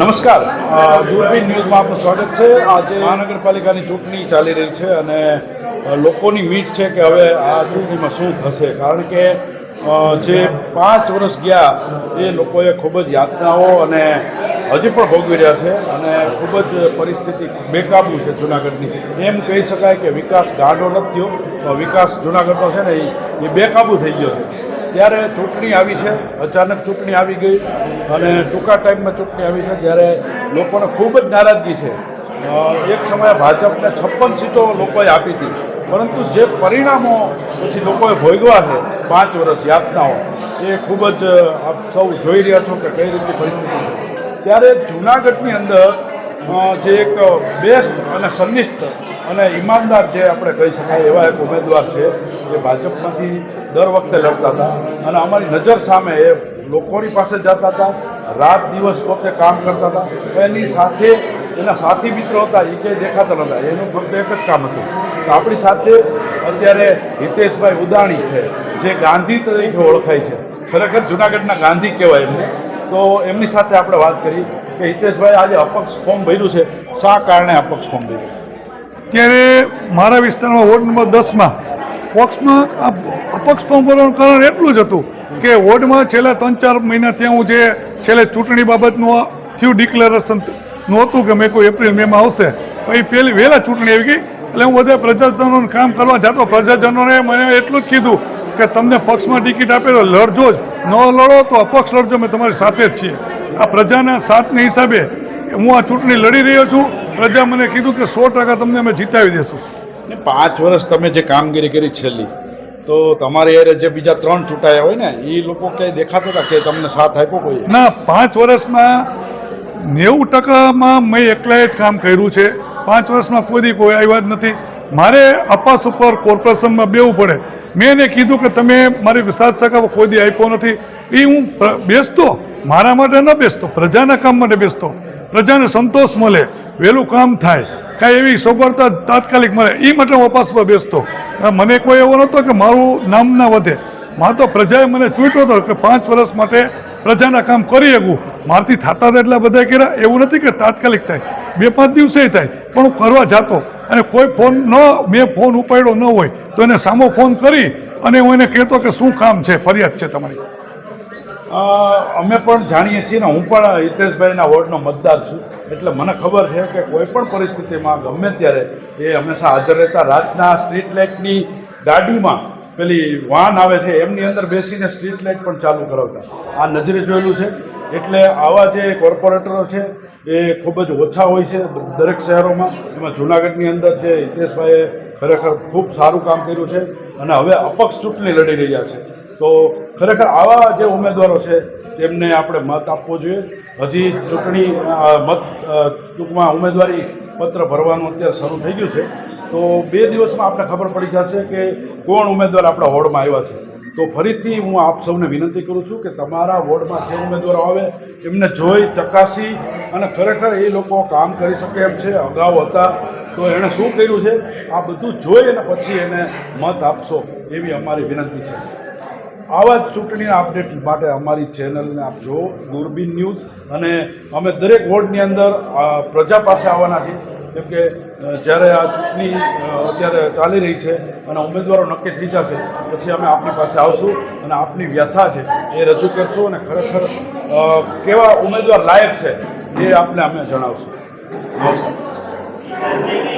નમસ્કાર. દૂરબીન ન્યૂઝમાં આપનું સ્વાગત છે. આજે મહાનગરપાલિકાની ચૂંટણી ચાલી રહી છે અને લોકોની મીટ છે કે હવે આ ચૂંટણીમાં શું થશે. કારણ કે જે પાંચ વર્ષ ગયા એ લોકોએ ખૂબ જ યાતનાઓ અને હજી પણ ભોગવી રહ્યા છે અને ખૂબ જ પરિસ્થિતિ બેકાબુ છે જુનાગઢની. એમ કહી શકાય કે વિકાસ ગાઢો નથી થયો વિકાસ જુનાગઢનો છે ને એ બેકાબુ થઈ ગયો છે. ત્યારે ચૂંટણી આવી છે. અચાનક ચૂંટણી આવી ગઈ અને ટૂંકા ટાઈમમાં ચૂંટણી આવી છે ત્યારે લોકોને ખૂબ જ નારાજગી છે. એક સમયે ભાજપને છપ્પન સીટો લોકોએ આપી હતી. પરંતુ જે પરિણામો પછી લોકોએ ભોગવા છે પાંચ વર્ષ યાતનાઓ, એ ખૂબ જ આપ સૌ જોઈ રહ્યા છો કે કઈ રીતની પરિસ્થિતિ છે. ત્યારે જૂનાગઢની અંદર જે એક બેસ્ટ અને સંનિષ્ઠ અને ઈમાનદાર જે આપણે કહી શકાય એવા એક ઉમેદવાર છે જે ભાજપમાંથી દર વખતે લડતા હતા. અને અમારી નજર સામે એ લોકોની પાસે જતા હતા, રાત દિવસ પોતે કામ કરતા હતા. એની સાથે એના સાથી મિત્રો હતા એ કંઈ દેખાતા નહોતા. એનું ફક્ત એક જ કામ હતું. તો આપણી સાથે અત્યારે હિતેશભાઈ ઉદાણી છે, જે ગાંધી તરીકે ઓળખાય છે. ખરેખર જુનાગઢના ગાંધી કહેવાય એમને. તો એમની સાથે આપણે વાત કરી કે હિતેશભાઈ આજે અપક્ષ ફોર્મ ભર્યું છે. શા કારણે અપક્ષ ફોર્મ ભર્યું? ત્યારે મારા વિસ્તારમાં વોર્ડ નંબર દસમાં પક્ષમાં અપક્ષ ફોર્મ કારણ એટલું જ હતું કે વોર્ડમાં છેલ્લા ત્રણ ચાર મહિનાથી હું જે છેલ્લે ચૂંટણી બાબતનું થયું ડિક્લેરેશન નહોતું કે મેં કોઈ એપ્રિલ મેમાં આવશે પછી પહેલી વહેલા ચૂંટણી આવી ગઈ. એટલે હું બધા પ્રજાજનોને કામ કરવા જતો, પ્રજાજનોને મને એટલું જ કીધું કે તમને પક્ષમાં ટિકિટ આપે તો લડજો જ. ન લડો તો અપક્ષ લડજો મેં તમારી સાથે જ છીએ. આ પ્રજાના સાથને હિસાબે હું આ ચૂંટણી લડી રહ્યો છું. પ્રજા મને કીધું કે સો ટકા તમને અમે જીતાવી દેશું. ને પાંચ વર્ષ તમે જે કામગીરી કરી છેલ્લી તો તમારી યારે જે બીજા ત્રણ ચૂંટાયા હોય ને એ લોકો ક્યાંય દેખાતા હતા કે તમને સાથ આપ્યો કોઈ ના પાંચ વર્ષમાં નેવું ટકામાં મેં એકલાએ જ કામ કર્યું છે. પાંચ વર્ષમાં કોઈ કોઈ આવ્યા જ નથી. મારે અપાસ ઉપર કોર્પોરેશનમાં બેવું પડે. મેં એને કીધું કે તમે મારી સાત સગા કોઈ દી આપ્યો નથી. એ હું બેસતો. મારા માટે ન બેસતો. પ્રજાના કામ માટે બેસતો. પ્રજાને સંતોષ મળે. વહેલું કામ થાય. કાંઈ એવી સગવડતા તાત્કાલિક મળે. એ માટે હું અપાસ બેસતો. મને કોઈ એવો નહોતો કે મારું નામ ના વધે. માં તો પ્રજાએ મને ચૂંટ્યો હતો કે પાંચ વર્ષ માટે પ્રજાના કામ કરી શકું. મારથી થતા હતા એટલા બધા કર્યા. એવું નથી કે તાત્કાલિક થાય. બે પાંચ દિવસે થાય. પણ હું કરવા જતો. અને કોઈ ફોન ન, મેં ફોન ઉપાડ્યો ન હોય, તો એને સામો ફોન કરી અને હું એને કહેતો કે શું કામ છે? ફરિયાદ છે તમારી. અમે પણ જાણીએ છીએ ને, હું પણ હિતેશભાઈના વોર્ડનો મતદાર છું. એટલે મને ખબર છે કે કોઈ પણ પરિસ્થિતિમાં ગમે ત્યારે એ હંમેશા હાજર રહેતા રાતના સ્ટ્રીટ લાઇટની ગાડીમાં પેલી વાહન આવે છે, એમની અંદર બેસીને સ્ટ્રીટ લાઇટ પણ ચાલુ કરાવતા. આ નજરે જોયેલું છે. એટલે આવા જે કોર્પોરેટરો છે, એ ખૂબ જ ઓછા હોય છે દરેક શહેરોમાં. એમાં જૂનાગઢની અંદર જે હિતેશભાઈએ ખરેખર ખૂબ સારું કામ કર્યું છે અને હવે અપક્ષ ચૂંટણી લડી રહ્યા છે. તો ખરેખર આવા જે ઉમેદવારો છે, તેમને આપણે મત આપવો જોઈએ. હજી ચૂંટણી મત ટૂંકમાં ઉમેદવારી પત્ર ભરવાનું અત્યારે શરૂ થઈ ગયું છે. તો બે દિવસમાં આપણે ખબર પડી જશે કે કોણ ઉમેદવાર આપણા વોર્ડમાં આવ્યા છે. તો ફરીથી હું આપ સૌને વિનંતી કરું છું કે તમારા વોર્ડમાં જે ઉમેદવારો આવે, એમને જોઈ, ચકાસી અને ખરેખર એ લોકો કામ કરી શકે એમ છે, અગાઉ હતા. તો એણે શું કર્યું છે? આ બધું જોઈ અને પછી એને મત આપશો એવી અમારી વિનંતી છે. આવા જ ચૂંટણીના અપડેટ માટે અમારી ચેનલને આપ જુઓ, દૂરબીન ન્યૂઝ. અને અમે દરેક વોર્ડની અંદર પ્રજા પાસે આવવાના છીએ. કેમ કે જ્યારે આ ચૂંટણી અત્યારે ચાલી રહી છે અને ઉમેદવારો નક્કી થઈ જશે, પછી અમે આપની પાસે આવશું અને આપની વ્યથા છે એ રજૂ કરશું અને ખરેખર કેવા ઉમેદવાર લાયક છે એ આપને અમે જણાવશું. નમસ્કાર